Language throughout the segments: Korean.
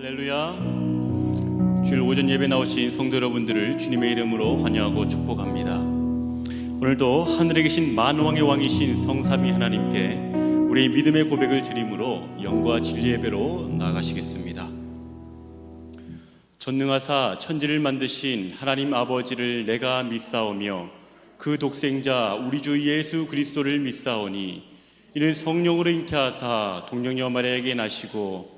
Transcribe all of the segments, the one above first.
할렐루야. 주일 오전 예배 나오신 성도 여러분들을 주님의 이름으로 환영하고 축복합니다. 오늘도 하늘에 계신 만왕의 왕이신 성삼위 하나님께 우리의 믿음의 고백을 드림으로 영과 진리 예배로 나아가시겠습니다. 전능하사 천지를 만드신 하나님 아버지를 내가 믿사오며 그 독생자 우리 주 예수 그리스도를 믿사오니 이는 성령으로 잉태하사 동령녀 마리아에게 나시고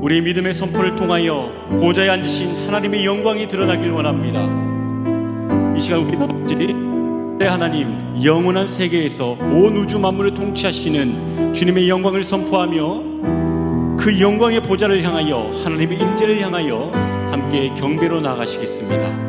우리 믿음의 선포를 통하여 보좌에 앉으신 하나님의 영광이 드러나길 원합니다. 이 시간 우리 아버지 하나님 영원한 세계에서 온 우주 만물을 통치하시는 주님의 영광을 선포하며 그 영광의 보좌를 향하여 하나님의 임재를 향하여 함께 경배로 나가시겠습니다.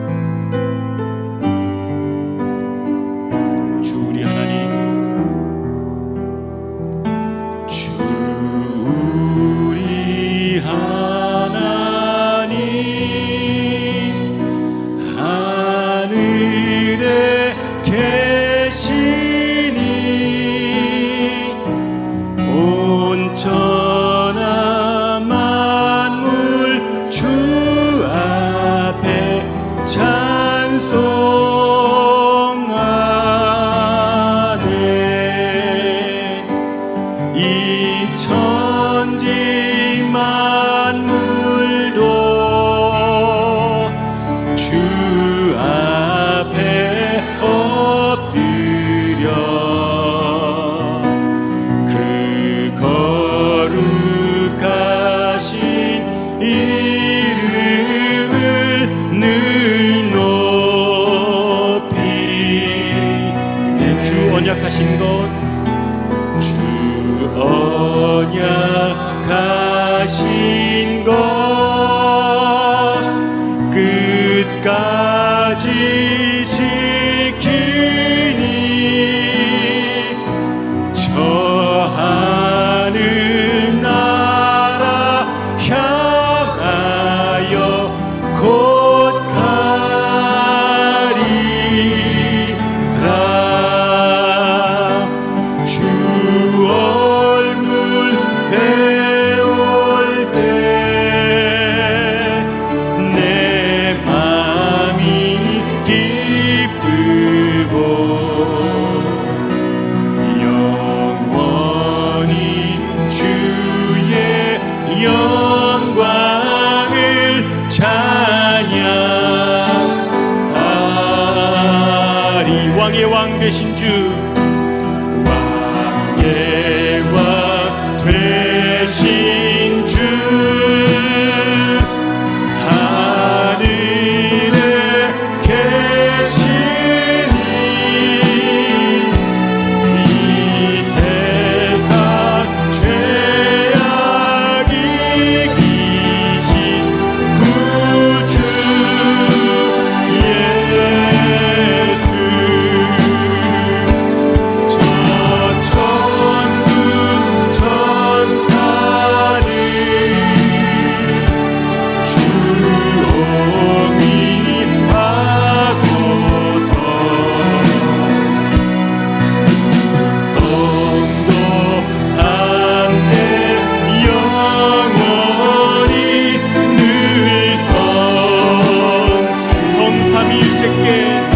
again.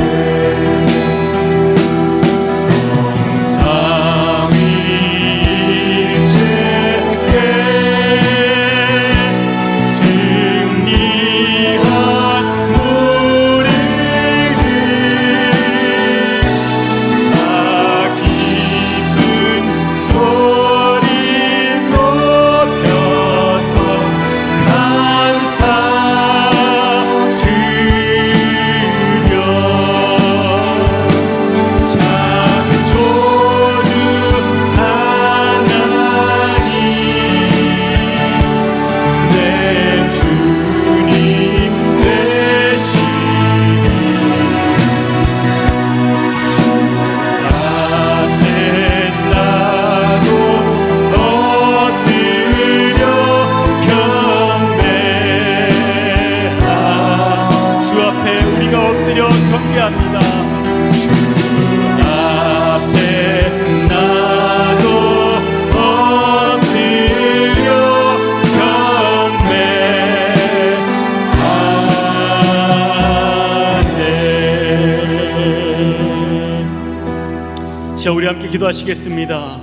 자, 우리 함께 기도하시겠습니다.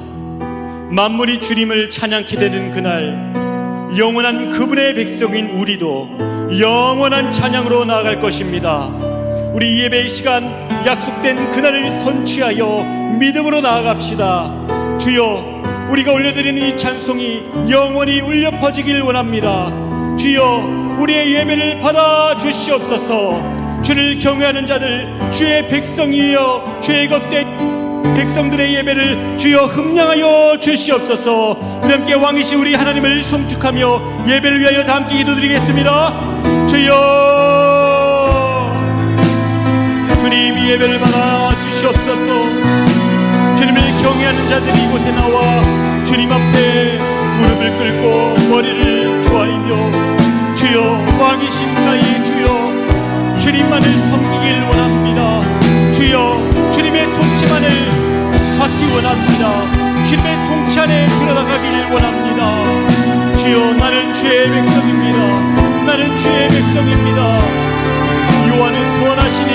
만물이 주님을 찬양케 되는 그날, 영원한 그분의 백성인 우리도 영원한 찬양으로 나아갈 것입니다. 우리 예배의 시간 약속된 그날을 선취하여 믿음으로 나아갑시다. 주여, 우리가 올려드리는 이 찬송이 영원히 울려 퍼지길 원합니다. 주여, 우리의 예배를 받아 주시옵소서. 주를 경외하는 자들, 주의 백성이여, 주의 것된 백성들의 예배를 주여 흠량하여 주시옵소서. 우리 함께 왕이신 우리 하나님을 송축하며 예배를 위하여 다 함께 기도드리겠습니다. 주여! 주님 이 예배를 받아 주시옵소서. 주님을 경외하는 자들이 이곳에 나와 주님 앞에 무릎을 꿇고 머리를 조아리며 주여 왕이신 나의 주여 주님만을 섬기길 원합니다. 주여 주님의 통치만을 받기 원합니다. 주님의 통치 안에 들어가기를 원합니다. 주여 나는 주의 백성입니다. 나는 주의 백성입니다. 요한은 소원하시니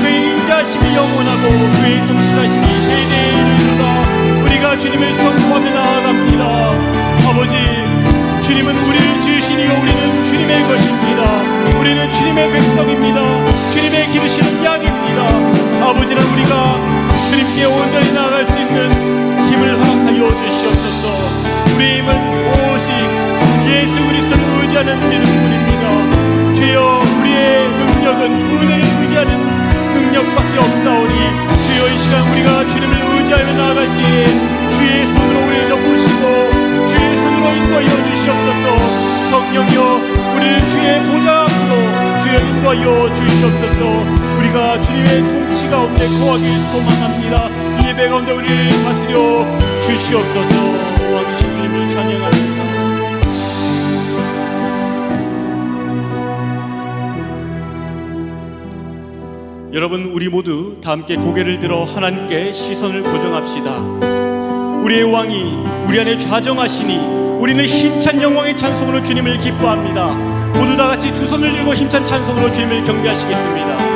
그의 인자심이 영원하고 그의 성실하심이 대대에 이르다 우리가 주님을 선포하며 나아갑니다. 아버지 주님은 우리를 지으시니요 우리는 주님의 것입니다. 우리는 주님의 백성입니다. 주님의 기르시는 양입니다. 아버지는 우리가 주님께 온전히 나아갈 수 있는 힘을 허락하여 주시옵소서. 우리 힘은 오직 예수 그리스도를 의지하는 믿음뿐입니다. 주여 우리의 능력은 은혜를 의지하는 능력밖에 없사오니 주여 이 시간 우리가 주님을 의지하며 나아갈 때에 주의 손으로 우리를 덮으시고 주의 손으로 인도하여 주시옵소서. 성령이여 우리를 주의 보좌 앞으로 주여 인도하여 주시옵소서. 우리가 주님의 통치 가운데 거하길 소망합니다. 이 예배 가운데 우리를 다스려 주시옵소서. 왕이신 주님을 찬양합니다. 여러분 우리 모두 다 함께 고개를 들어 하나님께 시선을 고정합시다. 우리의 왕이 우리 안에 좌정하시니 우리는 힘찬 영광의 찬송으로 주님을 기뻐합니다. 모두 다 같이 두 손을 들고 힘찬 찬송으로 주님을 경배하시겠습니다.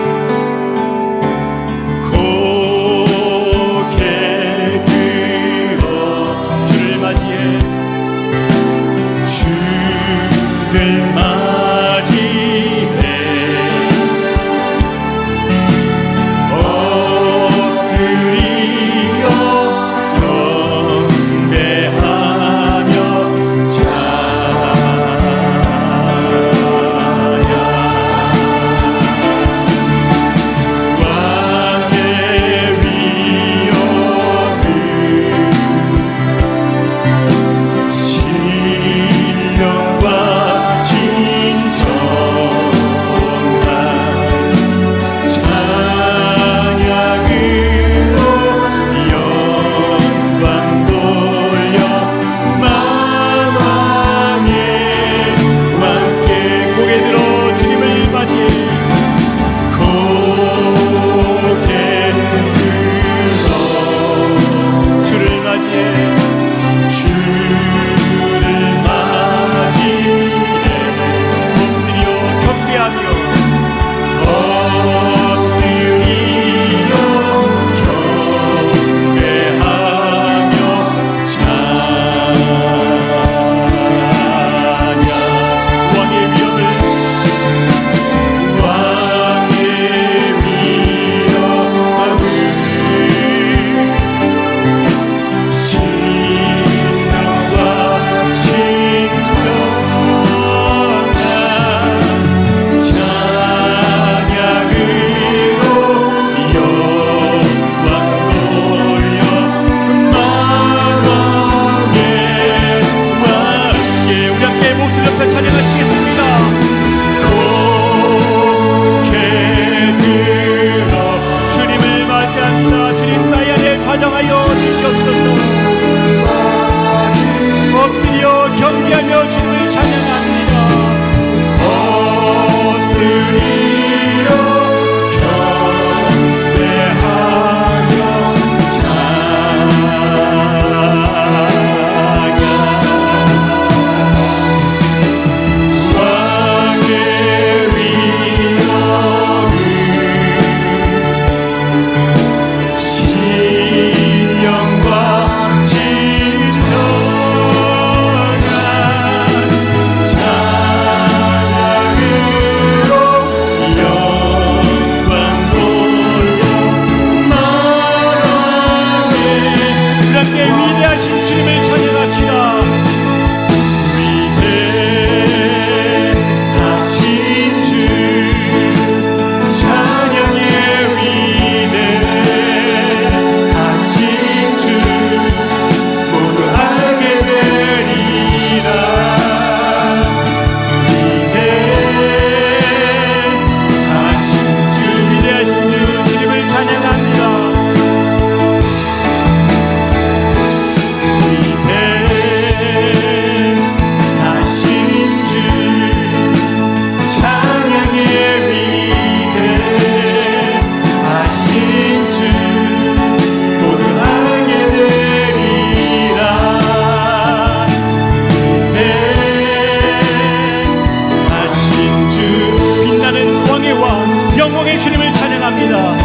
영광의 주님을 찬양합니다.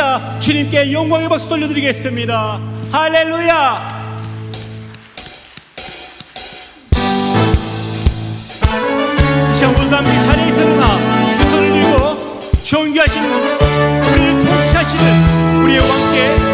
자 주님께 영광의 박수 돌려드리겠습니다. 할렐루야! 시간 모두 함께 자리에 있으나 두 손을 들고 존귀하시는 우리를 통치하시는 우리의 왕께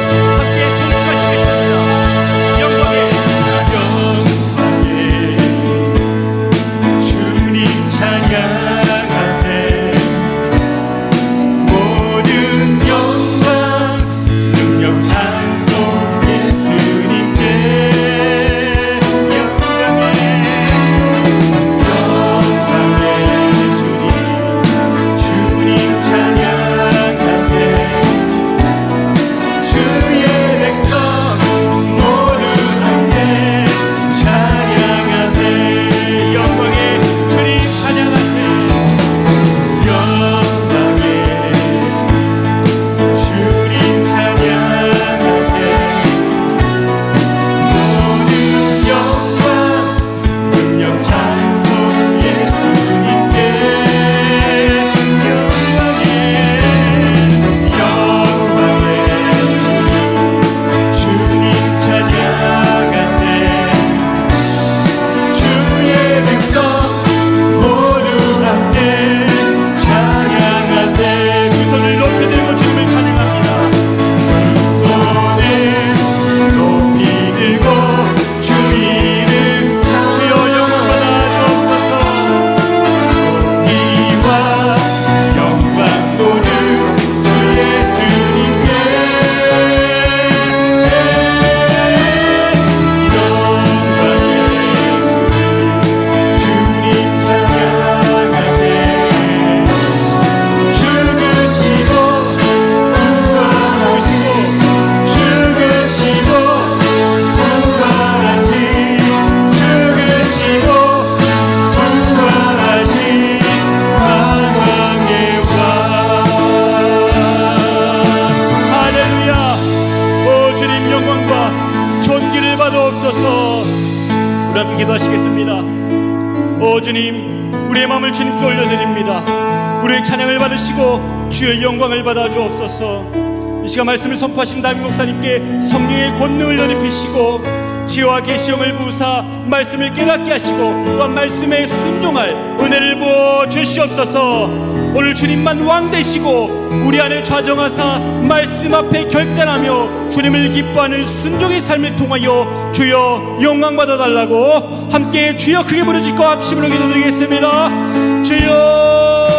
우리 함께 기도하시겠습니다. 오 주님 우리의 마음을 주님께 올려드립니다. 우리의 찬양을 받으시고 주의 영광을 받아 주옵소서. 이 시간 말씀을 선포하신 다윗 목사님께 성령의 권능을 연입히시고 지혜와 계시형을 부으사 말씀을 깨닫게 하시고 또한 말씀에 순종할 은혜를 부어 주시옵소서 오늘 주님만 왕 되시고 우리 안에 좌정하사 말씀 앞에 결단하며 주님을 기뻐하는 순종의 삶을 통하여 주여 영광 받아 달라고 함께 주여 크게 부르짖고 합심으로 기도드리겠습니다. 주여